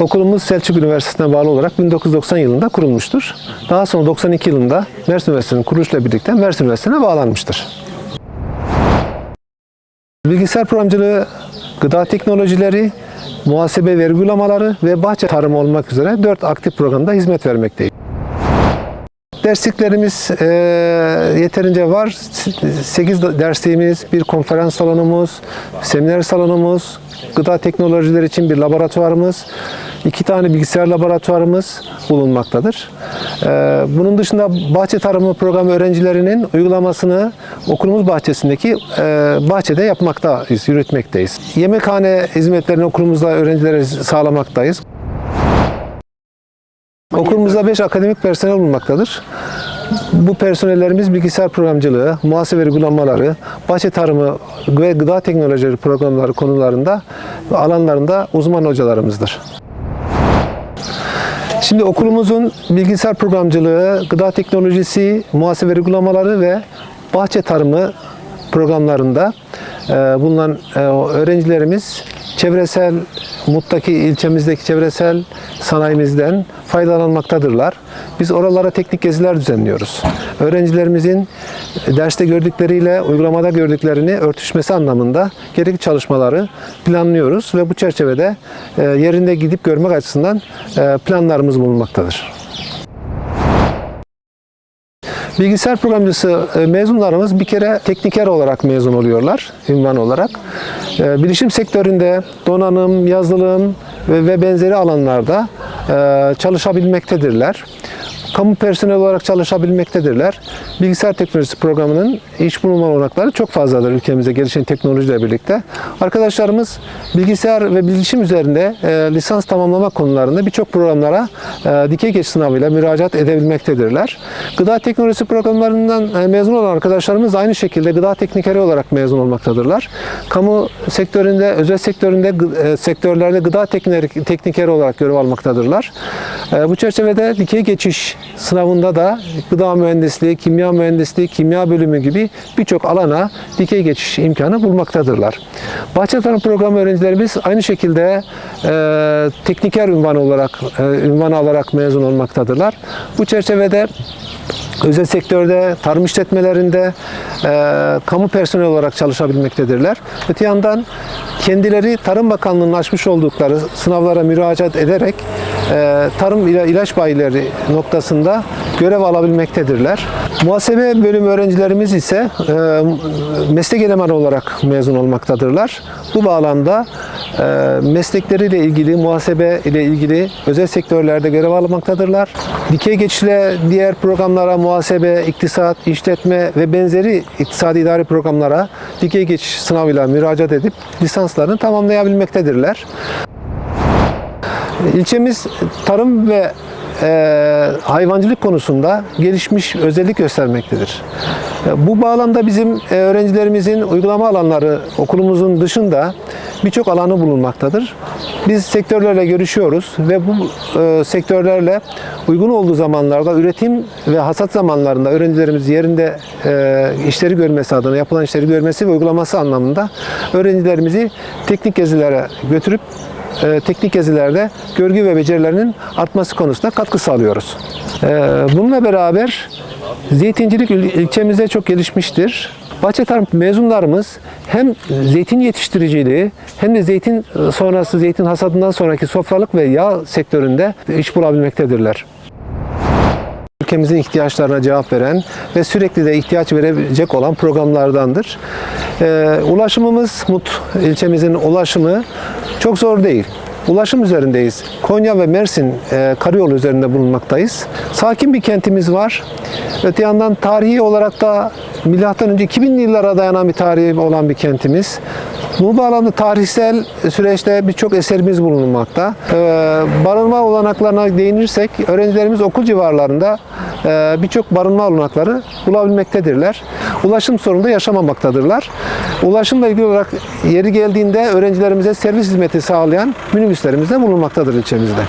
Okulumuz Selçuk Üniversitesi'ne bağlı olarak 1990 yılında kurulmuştur. Daha sonra 92 yılında Mersin Üniversitesi'nin kuruluşuyla birlikte Mersin Üniversitesi'ne bağlanmıştır. Bilgisayar programcılığı, gıda teknolojileri, muhasebe vergi uygulamaları ve bahçe tarımı olmak üzere 4 aktif programda hizmet vermekteyiz. Dersliklerimiz eee, yeterince var. 8 dersliğimiz, bir konferans salonumuz, seminer salonumuz, gıda teknolojileri için bir laboratuvarımız, iki tane bilgisayar laboratuvarımız bulunmaktadır. Eee, bunun dışında bahçe tarımı programı öğrencilerinin uygulamasını okulumuz bahçesindeki eee, bahçede yapmaktayız, yürütmekteyiz. Yemekhane hizmetlerini okulumuzda öğrencilere sağlamaktayız. Okulumuzda 5 akademik personel bulunmaktadır. Bu personellerimiz bilgisayar programcılığı, muhasebe uygulamaları, bahçe tarımı ve gıda teknolojileri programları konularında alanlarında uzman hocalarımızdır. Şimdi okulumuzun bilgisayar programcılığı, gıda teknolojisi, muhasebe uygulamaları ve bahçe tarımı programlarında e, bulunan e, öğrencilerimiz çevresel, Mut'taki ilçemizdeki çevresel sanayimizden faydalanmaktadırlar. Biz oralara teknik geziler düzenliyoruz. Öğrencilerimizin derste gördükleriyle uygulamada gördüklerini örtüşmesi anlamında gerekli çalışmaları planlıyoruz ve bu çerçevede e, yerinde gidip görmek açısından e, planlarımız bulunmaktadır. Bilgisayar programcısı e, mezunlarımız bir kere tekniker olarak mezun oluyorlar, ünvan olarak. Bilişim sektöründe donanım, yazılım ve, benzeri alanlarda çalışabilmektedirler. Kamu personel olarak çalışabilmektedirler. Bilgisayar teknolojisi programının iş bulma olanakları çok fazladır ülkemizde gelişen teknolojiyle birlikte. Arkadaşlarımız bilgisayar ve bilişim üzerinde e, lisans tamamlama konularında birçok programlara e, dikey geçiş sınavıyla müracaat edebilmektedirler. Gıda teknolojisi programlarından e, mezun olan arkadaşlarımız aynı şekilde gıda teknikeri olarak mezun olmaktadırlar. Kamu sektöründe, özel sektöründe, e, sektörlerde gıda teknikeri, teknikeri olarak görev almaktadırlar. E, bu çerçevede dikey geçiş sınavında da gıda mühendisliği, kimya mühendisliği, kimya bölümü gibi birçok alana dikey geçiş imkanı bulmaktadırlar. Bahçe tarım programı öğrencilerimiz aynı şekilde e, tekniker ünvanı olarak ünvanı alarak mezun olmaktadırlar. Bu çerçevede özel sektörde, tarım işletmelerinde e, kamu personel olarak çalışabilmektedirler. Öte yandan kendileri Tarım Bakanlığı'nın açmış oldukları sınavlara müracaat ederek e, tarım ile ilaç bayileri noktasında görev alabilmektedirler. Muhasebe bölümü öğrencilerimiz ise e, meslek elemanı olarak mezun olmaktadırlar. Bu bağlamda e, meslekleriyle ilgili, muhasebe ile ilgili özel sektörlerde görev almaktadırlar. Dikey geçişle diğer programlara muhasebe, iktisat, işletme ve benzeri iktisadi idari programlara dikey geçiş sınavıyla müracaat edip lisanslarını tamamlayabilmektedirler. İlçemiz tarım ve e, hayvancılık konusunda gelişmiş özellik göstermektedir. E, Bu bağlamda bizim e, öğrencilerimizin uygulama alanları okulumuzun dışında birçok alanı bulunmaktadır. Biz sektörlerle görüşüyoruz ve bu e, sektörlerle uygun olduğu zamanlarda üretim ve hasat zamanlarında öğrencilerimiz yerinde e, işleri görmesi adına yapılan işleri görmesi ve uygulaması anlamında öğrencilerimizi teknik gezilere götürüp e, teknik gezilerde görgü ve becerilerinin artması konusunda katkı sağlıyoruz. E, bununla beraber zeytincilik il- ilçemizde çok gelişmiştir. Bahçe tarım mezunlarımız hem zeytin yetiştiriciliği hem de zeytin e, sonrası zeytin hasadından sonraki sofralık ve yağ sektöründe iş bulabilmektedirler ülkemizin ihtiyaçlarına cevap veren ve sürekli de ihtiyaç verebilecek olan programlardandır. Ee, ulaşımımız, Mut ilçemizin ulaşımı çok zor değil. Ulaşım üzerindeyiz. Konya ve Mersin e, karayolu üzerinde bulunmaktayız. Sakin bir kentimiz var. Öte yandan tarihi olarak da milattan önce 2000'li yıllara dayanan bir tarihi olan bir kentimiz. Bu bağlamda tarihsel süreçte birçok eserimiz bulunmakta. Ee, barınma olanaklarına değinirsek öğrencilerimiz okul civarlarında e, birçok barınma olanakları bulabilmektedirler. Ulaşım sorunu da yaşamamaktadırlar. Ulaşımla ilgili olarak yeri geldiğinde öğrencilerimize servis hizmeti sağlayan minibüslerimiz de bulunmaktadır ilçemizde.